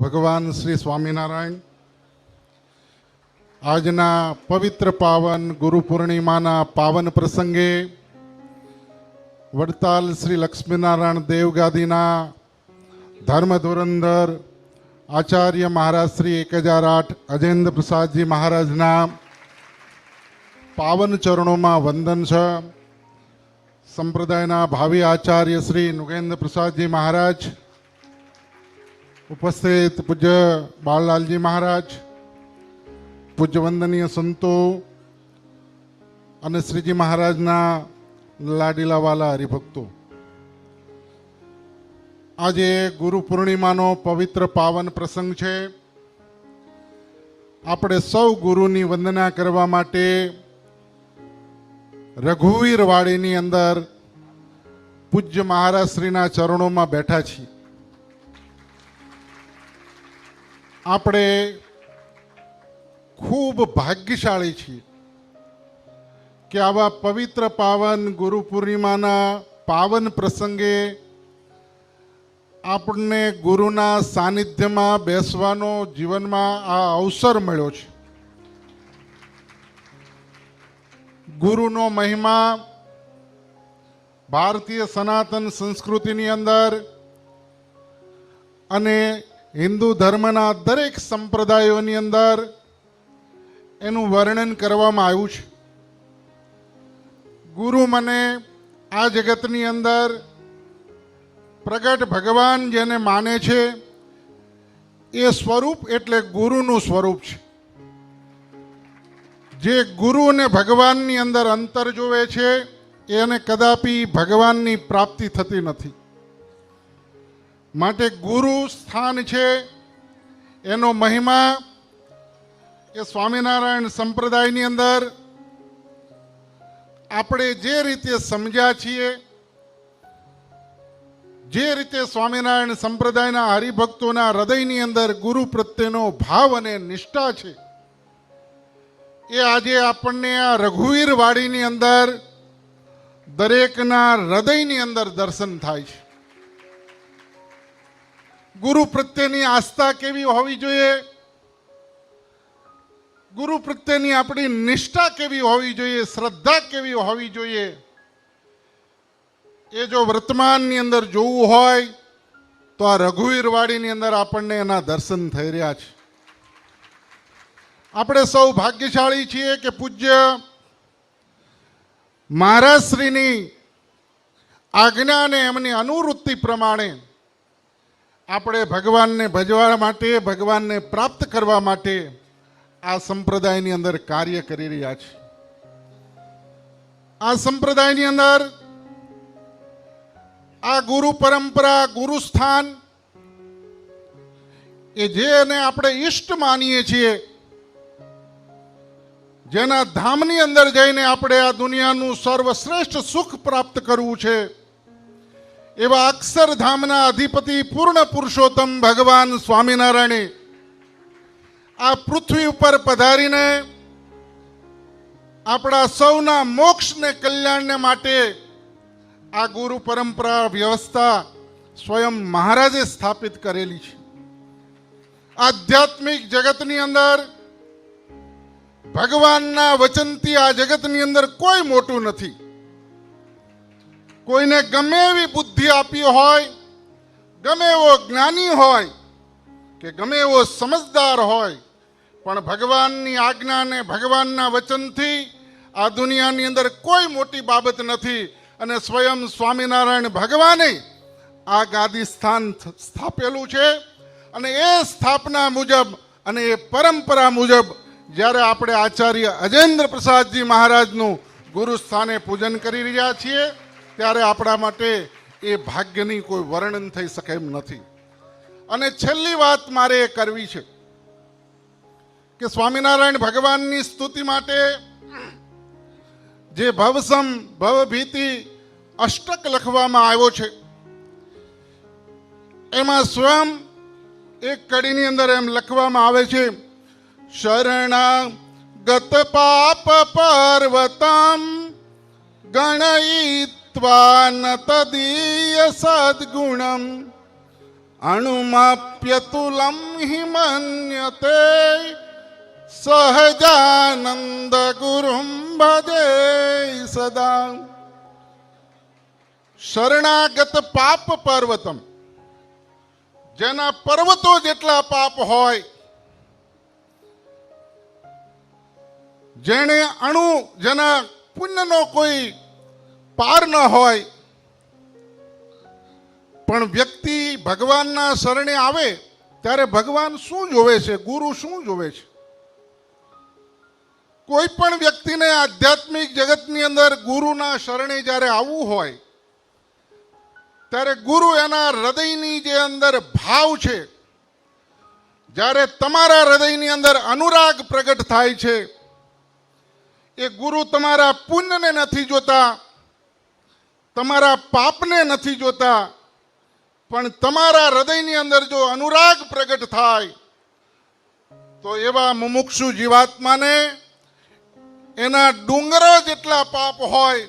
ભગવાન શ્રી સ્વામિનારાયણ. આજના પવિત્ર પાવન ગુરુ પૂર્ણિમાના પાવન પ્રસંગે વડતાલ શ્રી લક્ષ્મીનારાયણ દેવગાદીના ધર્મ ધુરંધર આચાર્ય મહારાજ શ્રી એક હજાર આઠ અજેન્દ્ર પ્રસાદજી મહારાજના પાવન ચરણોમાં વંદન છે. સંપ્રદાયના ભાવિ આચાર્ય શ્રી નુગેન્દ્ર પ્રસાદજી મહારાજ ઉપસ્થિત પૂજ્ય બાળલાલજી મહારાજ, પૂજ્ય વંદનીય સંતો અને શ્રીજી મહારાજના લાડીલાવાલા હરિભક્તો. આજે ગુરુ પૂર્ણિમાનો પવિત્ર પાવન પ્રસંગ છે. આપણે સૌ ગુરુની વંદના કરવા માટે રઘુવીર વાડીની અંદર પૂજ્ય મહારાજ શ્રીના ચરણોમાં બેઠા છીએ. આપણે ખૂબ ભાગ્યશાળી છીએ કે આવા પવિત્ર પાવન ગુરુ પૂર્ણિમાના પાવન પ્રસંગે આપણને ગુરુના સાનિધ્યમાં બેસવાનો જીવનમાં આ અવસર મળ્યો છે. ગુરુનો મહિમા ભારતીય સનાતન સંસ્કૃતિની અંદર અને હિન્દુ ધર્મના દરેક સંપ્રદાયોની અંદર એનું વર્ણન કરવામાં આવ્યું છે. ગુરુ મને આ જગતની અંદર પ્રગટ ભગવાન જેને માને છે, એ સ્વરૂપ એટલે ગુરુનું સ્વરૂપ છે. જે ગુરુ અને ભગવાનની અંદર અંતર જોવે છે, એને કદાપી ભગવાનની પ્રાપ્તિ થતી નથી. માટે ગુરુ સ્થાન છે. એનો મહિમા એ સ્વામિનારાયણ સંપ્રદાયની અંદર આપણે જે રીતે સમજ્યા છીએ, જે રીતે સ્વામિનારાયણ સંપ્રદાયના હરિભક્તોના હૃદયની અંદર ગુરુ પ્રત્યેનો ભાવ અને નિષ્ઠા છે, એ આજે આપણને આ રઘુવીર વાડીની અંદર દરેકના હૃદયની અંદર દર્શન થાય છે. ગુરુ પ્રત્યેની આસ્થા કેવી હોવી જોઈએ? ગુરુ પ્રત્યેની આપણી નિષ્ઠા કેવી હોવી જોઈએ? શ્રદ્ધા કેવી હોવી જોઈએ? એ જો વર્તમાનની અંદર જોવું હોય, તો આ રઘુવીરવાડીની અંદર આપણને એના દર્શન થઈ રહ્યા છે. આપણે સૌ ભાગ્યશાળી છીએ કે પૂજ્ય મહારાજશ્રીની આજ્ઞા અને એમની અનુવૃત્તિ પ્રમાણે આપણે ભગવાનને ભજવા માટે, ભગવાનને પ્રાપ્ત કરવા માટે આ સંપ્રદાયની અંદર કાર્ય કરી રહ્યા છે. આ સંપ્રદાયની અંદર આ ગુરુ પરંપરા, ગુરુ સ્થાન એ જેને આપણે ઈષ્ટ માનીએ છીએ, જેના ધામની અંદર જઈને આપણે આ દુનિયાનું સર્વશ્રેષ્ઠ સુખ પ્રાપ્ત કરવું છે. એવા અક્ષરધામના અધિપતિ પૂર્ણ પુરુષોત્તમ ભગવાન સ્વામિનારાયણે આ પૃથ્વી ઉપર પધારીને આપણા સૌના મોક્ષને કલ્યાણને માટે આ ગુરુ પરંપરા વ્યવસ્થા સ્વયં મહારાજે સ્થાપિત કરેલી છે. આધ્યાત્મિક જગતની અંદર, ભગવાનના વચનથી આ જગતની અંદર કોઈ મોટું નથી. કોઈને ગમે એવી બુદ્ધિ આપી હોય, ગમે એવો જ્ઞાની હોય, કે ગમે એવો સમજદાર હોય, પણ ભગવાનની આજ્ઞાને ભગવાનના વચનથી આ દુનિયાની અંદર કોઈ મોટી બાબત નથી અને સ્વયં સ્વામિનારાયણ ભગવાને આ ગાદી સ્થાન સ્થાપેલું છે અને એ સ્થાપના મુજબ અને એ પરંપરા મુજબ જ્યારે આપણે આચાર્ય અજેન્દ્ર પ્રસાદજી મહારાજનું ગુરુ સ્થાને પૂજન કરી રહ્યા છીએ ત્યારે આપણા માટે એ ભાગ્યની કોઈ વર્ણન થઈ શકે એમ નથી. અને છેલ્લી વાત મારે એ કરવી છે કે સ્વામિનારાયણ ભગવાનની સ્તુતિ માટે જે ભવસમ ભવભીતિ અષ્ટક લખવામાં આવ્યો છે, એમાં સ્વયં એક કડીની અંદર એમ લખવામાં આવે છે, શરણા ગત પાપ પર્વતમ ગણયિત્વા ન તદીય સદગુણમ અણુમાપ્યતુલમ હિ મન્યતે સહજાનંદ ગુરુમ ભજે સદા શરણાગત પાપ પર્વતમ જેના પર્વતો જેટલા પાપ હોય, જેણે અણુ, જેના પુણ્યનો કોઈ પાર ન હોય, પણ વ્યક્તિ ભગવાનના શરણે આવે, ત્યારે ભગવાન શું જોવે છે? ગુરુ શું જોવે છે? કોઈ પણ વ્યક્તિને આધ્યાત્મિક જગતની અંદર ગુરુના શરણે જ્યારે આવવું હોય, ત્યારે ગુરુ એના હૃદયની જે અંદર ભાવ છે, જ્યારે તમારા હૃદયની અંદર અનુરાગ પ્રગટ થાય છે, એ ગુરુ તમારા પુણ્યને નથી જોતા તમારા પાપને નથી જોતા, પણ તમારા હૃદયની અંદર જો અનુરાગ પ્રગટ થાય, તો એવા મુમુક્ષુ જીવાત્માને એના ડુંગરો જેટલા પાપ હોય,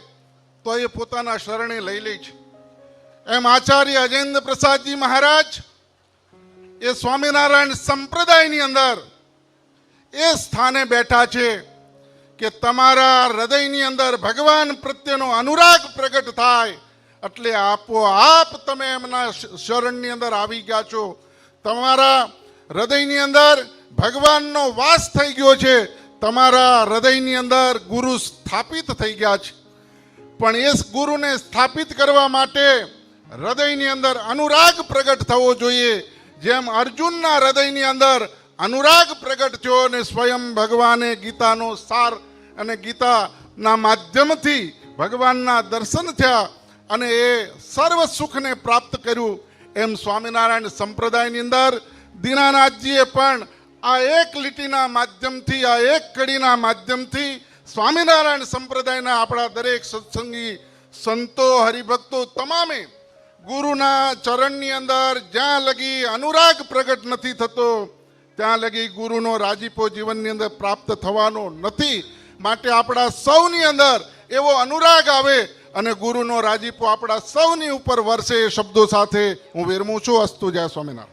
તો એ પોતાના શરણે લઈ લે છે. એમ આચાર્ય અજેન્દ્ર પ્રસાદજી મહારાજ, એ સ્વામિનારાયણ સંપ્રદાયની અંદર એ સ્થાને બેઠા છે. કે તમારા હૃદયની અંદર ભગવાન પ્રત્યેનો અનુરાગ પ્રગટ થાય, એટલે આપોઆપ તમે એમના શરણની અંદર આવી ગયા છો. તમારા હૃદયની અંદર ભગવાનનો વાસ થઈ ગયો છે. તમારા હૃદયની અંદર ગુરુ સ્થાપિત થઈ ગયા છે. પણ એ ગુરુને સ્થાપિત કરવા માટે હૃદયની અંદર અનુરાગ પ્રગટ થવો જોઈએ. જેમ અર્જુનના હૃદયની અંદર અનુરાગ પ્રગટ થયો અને સ્વયં ભગવાને ગીતાનો સાર અને ગીતાના માધ્યમથી ભગવાનના દર્શન થયા અને એ સર્વ સુખને પ્રાપ્ત કર્યું. એમ સ્વામિનારાયણ સંપ્રદાયની અંદર દીનાનાથજીએ પણ આ એક લીટીના માધ્યમથી, આ એક કડીના માધ્યમથી સ્વામિનારાયણ સંપ્રદાયના આપણા દરેક સત્સંગી, સંતો, હરિભક્તો તમામે ગુરુના ચરણની અંદર જ્યાં લગી અનુરાગ પ્રગટ નથી થતો, ત્યાં લગી ગુરુનો રાજીપો જીવનની અંદર પ્રાપ્ત થવાનો નથી. માટે આપણા સૌની અંદર એવો અનુરાગ આવે અને ગુરુનો રાજીપો આપણા સૌની ઉપર વરસે એ શબ્દો સાથે હું વિરમું છું. અસ્તુ જય સ્વામિનારાયણ.